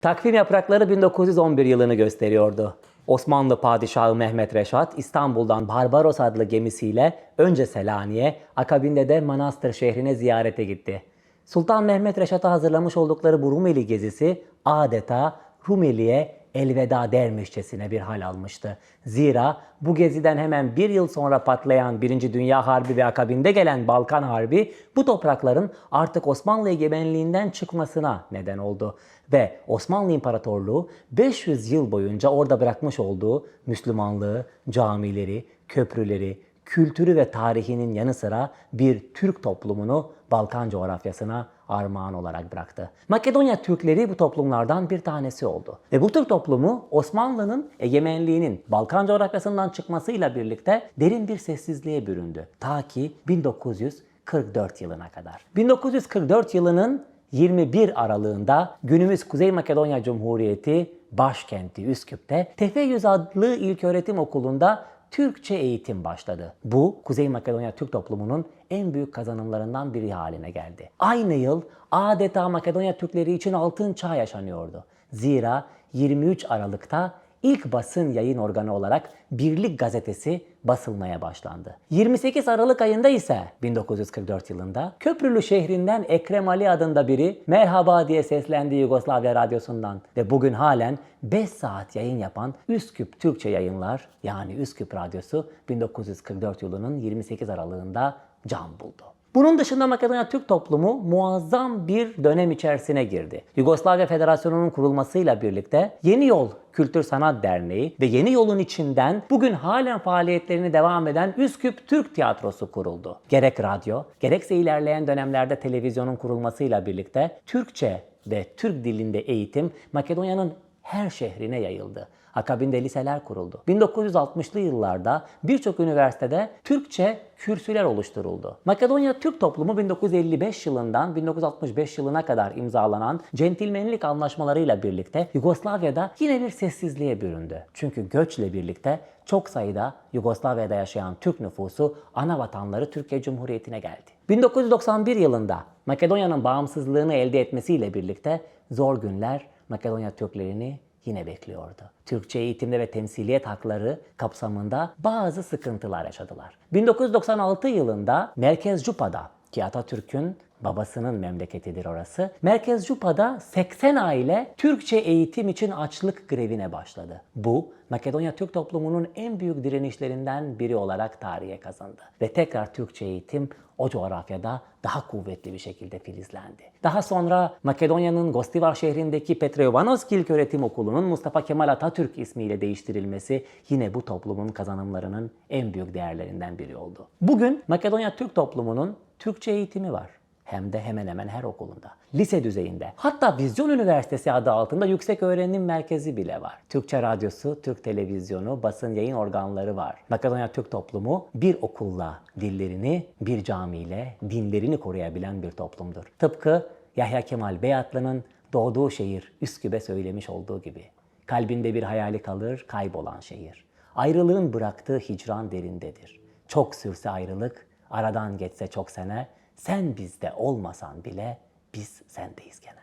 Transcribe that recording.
Takvim yaprakları 1911 yılını gösteriyordu. Osmanlı Padişahı Mehmet Reşat İstanbul'dan Barbaros adlı gemisiyle önce Selanik'e, akabinde de Manastır şehrine ziyarete gitti. Sultan Mehmet Reşat'a hazırlamış oldukları bu Rumeli gezisi adeta Rumeli'ye elveda dermişçesine bir hal almıştı. Zira bu geziden hemen bir yıl sonra patlayan Birinci Dünya Harbi ve akabinde gelen Balkan Harbi bu toprakların artık Osmanlı egemenliğinden çıkmasına neden oldu. Ve Osmanlı İmparatorluğu 500 yıl boyunca orada bırakmış olduğu Müslümanlığı, camileri, köprüleri, kültürü ve tarihinin yanı sıra bir Türk toplumunu Balkan coğrafyasına armağan olarak bıraktı. Makedonya Türkleri bu toplumlardan bir tanesi oldu. Ve bu Türk toplumu Osmanlı'nın egemenliğinin Balkan coğrafyasından çıkmasıyla birlikte derin bir sessizliğe büründü. Ta ki 1944 yılına kadar. 1944 yılının 21 aralığında günümüz Kuzey Makedonya Cumhuriyeti başkenti Üsküp'te Tefeyyüz adlı ilköğretim okulunda Türkçe eğitim başladı. Bu Kuzey Makedonya Türk toplumunun en büyük kazanımlarından biri haline geldi. Aynı yıl adeta Makedonya Türkleri için altın çağ yaşanıyordu. Zira 23 Aralık'ta ilk basın yayın organı olarak Birlik Gazetesi basılmaya başlandı. 28 Aralık ayında ise 1944 yılında Köprülü şehrinden Ekrem Ali adında biri merhaba diye seslendi Yugoslavya Radyosu'ndan ve bugün halen 5 saat yayın yapan Üsküp Türkçe Yayınlar yani Üsküp Radyosu 1944 yılının 28 Aralığında can buldu. Bunun dışında Makedonya Türk toplumu muazzam bir dönem içerisine girdi. Yugoslavya Federasyonu'nun kurulmasıyla birlikte Yeni Yol Kültür Sanat Derneği ve Yeni Yol'un içinden bugün halen faaliyetlerini devam eden Üsküp Türk Tiyatrosu kuruldu. Gerek radyo, gerekse ilerleyen dönemlerde televizyonun kurulmasıyla birlikte Türkçe ve Türk dilinde eğitim Makedonya'nın her şehrine yayıldı. Akabinde liseler kuruldu. 1960'lı yıllarda birçok üniversitede Türkçe kürsüler oluşturuldu. Makedonya Türk toplumu 1955 yılından 1965 yılına kadar imzalanan centilmenlik anlaşmalarıyla birlikte Yugoslavya'da yine bir sessizliğe büründü. Çünkü göçle birlikte çok sayıda Yugoslavya'da yaşayan Türk nüfusu ana vatanları Türkiye Cumhuriyeti'ne geldi. 1991 yılında Makedonya'nın bağımsızlığını elde etmesiyle birlikte zor günler Makedonya Türklerini yine bekliyordu. Türkçe eğitimde ve temsiliyet hakları kapsamında bazı sıkıntılar yaşadılar. 1996 yılında Merkez Cupa'da ki Atatürk'ün babasının memleketidir orası. Merkez Cupa'da 80 aile Türkçe eğitim için açlık grevine başladı. Bu Makedonya Türk toplumunun en büyük direnişlerinden biri olarak tarihe kazandı. Ve tekrar Türkçe eğitim o coğrafyada daha kuvvetli bir şekilde filizlendi. Daha sonra Makedonya'nın Gostivar şehrindeki Petrojavanovski İlköğretim Okulu'nun Mustafa Kemal Atatürk ismiyle değiştirilmesi yine bu toplumun kazanımlarının en büyük değerlerinden biri oldu. Bugün Makedonya Türk toplumunun Türkçe eğitimi var hem de hemen hemen her okulunda. Lise düzeyinde. Hatta Vizyon Üniversitesi adı altında yüksek öğrenim merkezi bile var. Türkçe radyosu, Türk televizyonu, basın yayın organları var. Makedonya Türk toplumu bir okulla dillerini, bir camiyle dinlerini koruyabilen bir toplumdur. Tıpkı Yahya Kemal Beyatlı'nın doğduğu şehir Üsküp'e söylemiş olduğu gibi. Kalbinde bir hayali kalır, kaybolan şehir. Ayrılığın bıraktığı hicran derindedir. Çok sürse ayrılık, aradan geçse çok sene, sen bizde olmasan bile biz sendeyiz gene.